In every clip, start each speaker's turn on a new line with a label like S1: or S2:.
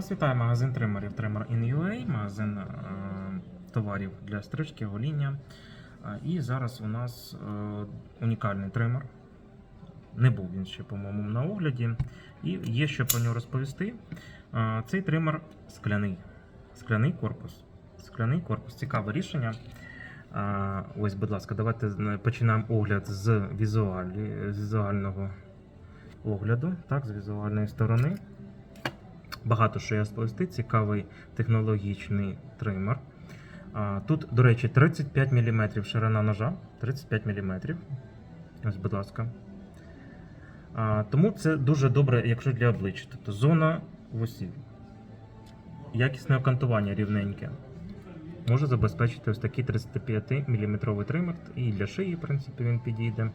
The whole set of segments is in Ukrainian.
S1: Вас вітає магазин тримерів Trimmer in UA, магазин е, товарів для стрижки, гоління. Е, і зараз у нас е, унікальний тример. Не був він ще, по-моєму, на огляді. І є що про нього розповісти. Е, цей тример скляний. Скляний корпус. Скляний корпус. Цікаве рішення. Е, ось, будь ласка, давайте починаємо огляд з, візуалі, з візуального огляду, так, з візуальної сторони. Багато що я сповісти, цікавий технологічний тример. Тут, до речі, 35 мм ширина ножа. 35 мм. Ось, будь ласка. Тому це дуже добре, якщо для обличчя. Тобто зона вусів. Якісне окантування рівненьке. Може забезпечити ось такий 35 мм тример. І для шиї, в принципі, він підійде.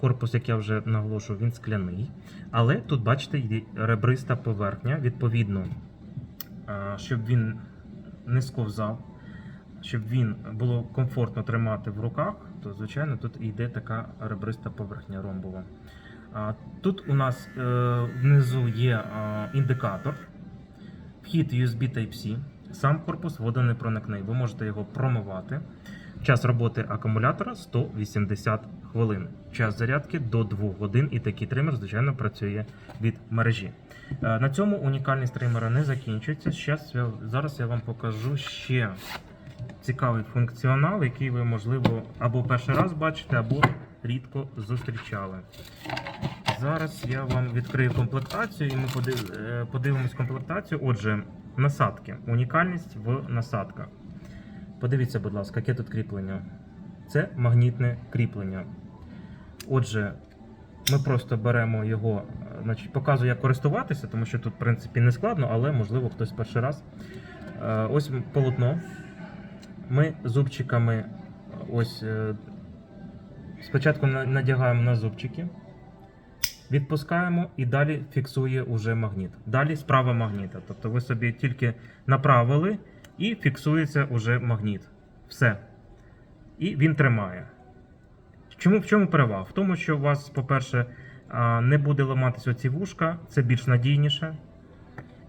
S1: Корпус, як я вже наголошував, він скляний. Але тут, бачите, йде ребриста поверхня. Відповідно, щоб він не сковзав, щоб він було комфортно тримати в руках, то звичайно тут йде така ребриста поверхня ромбова. Тут у нас е, внизу є індикатор, вхід USB Type-C, сам корпус водонепроникний. Ви можете його промивати. Час роботи акумулятора 180 хвилин. Час зарядки до 2 годин, і такий тример, звичайно, працює від мережі. Е, На цьому унікальність тримера не закінчується. Зараз я вам покажу ще цікавий функціонал, який ви, можливо, або перший раз бачите, або рідко зустрічали. Зараз я вам відкрию комплектацію і ми е, подивимось комплектацію. Отже, насадки. Унікальність в насадках. Подивіться, будь ласка, яке тут кріплення. Це магнітне кріплення. Отже, ми просто беремо його, е, значить, показую, як користуватися, тому що тут, в принципі, не складно, але можливо хтось перший раз. Е, Ось полотно. Ми зубчиками е, ось спочатку надягаємо на зубчики, відпускаємо і далі фіксує уже магніт. Далі справа магніта. Тобто ви собі тільки направили і фіксується уже магніт. Все. І він тримає. Чому в чому перевага? В тому, що у вас, по-перше, не буде ламатися оці вушка, це більш надійніше.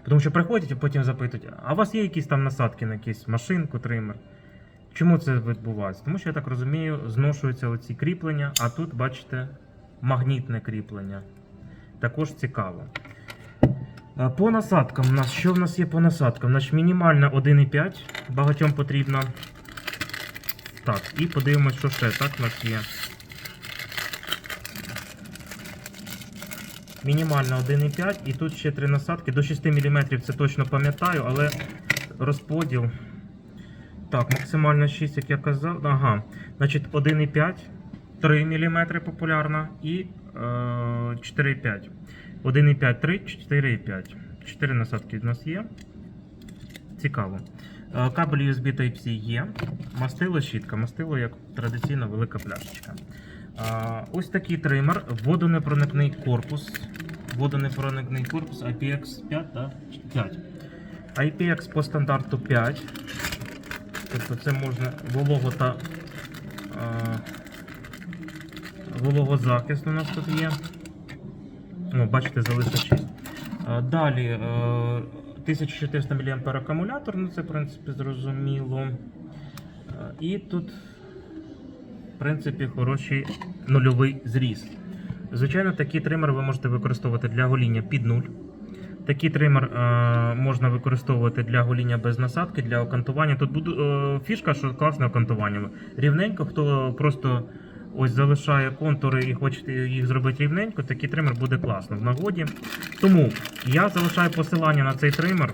S1: Тому що приходять і потім запитують, а у вас є якісь там насадки на якусь машинку, тример? Чому це відбувається? Тому що я так розумію, зношуються оці кріплення, а тут, бачите, магнітне кріплення. Також цікаво. По насадкам у нас що в нас є по насадкам? Значить, мінімальна 1,5 багатьом потрібна. Так, і подивимось, що ще так у нас є. Мінімальна 1,5 і тут ще три насадки. До 6 мм це точно пам'ятаю, але розподіл. Так, максимально 6, як я казав. Ага. Значить, 1,5, 3 мм популярна і е, 4,5. 1,5, 3, 4,5. 4 насадки в нас є. Цікаво. Е, Кабель USB Type-C є. Мастило щітка. Мастило як традиційно велика пляшечка. А, Ось такий тример, водонепроникний корпус. Водонепроникний корпус IPX 5 та 5. IPX по стандарту 5. Тобто це можна волого та а, вологозахист у нас тут є. О, бачите, залишилось 6. А, Далі е, 1400 мА акумулятор, ну це в принципі зрозуміло. І тут, в принципі, хороший нульовий зріз. Звичайно, такий тример ви можете використовувати для гоління під нуль. Такий тример е, можна використовувати для гоління без насадки, для окантування. Тут буде е, фішка, що класне окантування. Рівненько, хто просто ось залишає контури і хоче їх зробити рівненько, такий тример буде класно в нагоді. Тому я залишаю посилання на цей тример.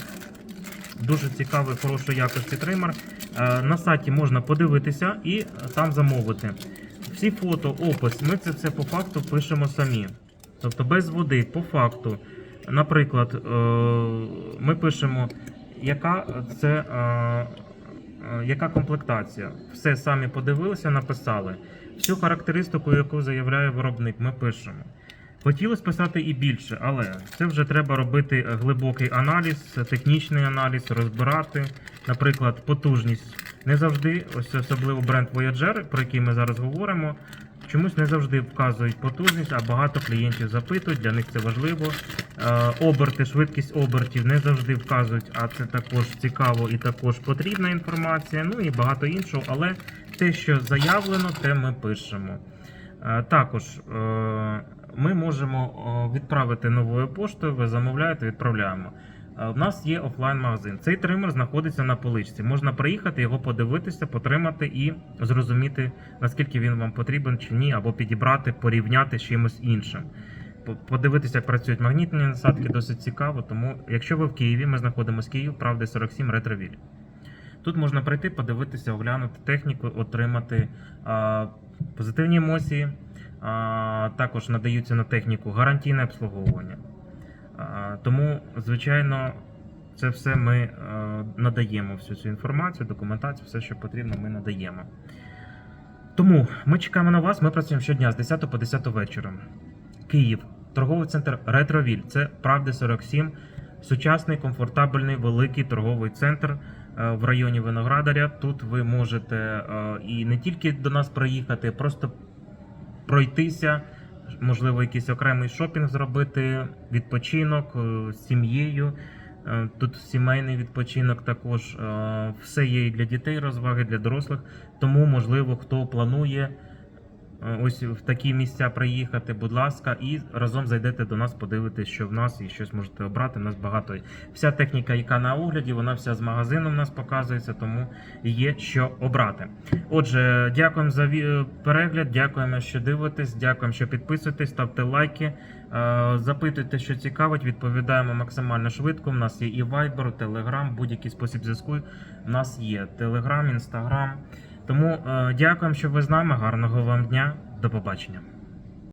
S1: Дуже цікавий, хорошої якості тример. Е, На сайті можна подивитися і там замовити. Всі фото, опис, ми це все по факту пишемо самі. Тобто без води, по факту. Наприклад, е, ми пишемо, яка це е, яка комплектація. Все самі подивилися, написали. Всю характеристику, яку заявляє виробник, ми пишемо. Хотілося писати і більше, але це вже треба робити глибокий аналіз, технічний аналіз, розбирати. Наприклад, потужність. Не завжди, ось особливо бренд Voyager, про який ми зараз говоримо, чомусь не завжди вказують потужність, а багато клієнтів запитують, для них це важливо. Е, Оберти, швидкість обертів не завжди вказують, а це також цікаво і також потрібна інформація. Ну і багато іншого, але те, що заявлено, те ми пишемо. Е, Також е, ми можемо е, відправити новою поштою, ви замовляєте, відправляємо. Е, У нас є офлайн-магазин. Цей тример знаходиться на поличці. Можна приїхати, його подивитися, потримати і зрозуміти, наскільки він вам потрібен чи ні, або підібрати, порівняти з чимось іншим. Подивитися, як працюють магнітні насадки, досить цікаво. Тому, якщо ви в Києві, ми знаходимося в Києві, правди 47 ретровіль. Тут можна прийти, подивитися, оглянути техніку, отримати а, позитивні емоції. Також надаються на техніку гарантійне обслуговування. Тому, звичайно, це все ми е, надаємо всю цю інформацію, документацію, все, що потрібно, ми надаємо. Тому ми чекаємо на вас. Ми працюємо щодня з 10 по 10 вечора. Київ, торговий центр Ретровіль. Це Правди 47, сучасний, комфортабельний, великий торговий центр е, в районі Виноградаря. Тут ви можете е, і не тільки до нас приїхати, просто пройтися, можливо, якийсь окремий шопінг зробити, відпочинок е, з сім'єю. Е, Тут сімейний відпочинок також. е, Все є і для дітей розваги, для дорослих. Тому, можливо, хто планує ось в такі місця приїхати, будь ласка, і разом зайдете до нас, подивитесь, що в нас і щось можете обрати. У нас багато. Вся техніка, яка на огляді, вона вся з магазину в нас показується, тому є що обрати. Отже, дякуємо за перегляд, дякуємо, що дивитесь, дякуємо, що підписуєтесь, ставте лайки, е, запитуйте, що цікавить, відповідаємо максимально швидко. У нас є і Viber, Telegram, будь-який спосіб зв'язку. У нас є Telegram, Instagram. Тому е, дякуємо, що ви з нами. Гарного вам дня. До побачення.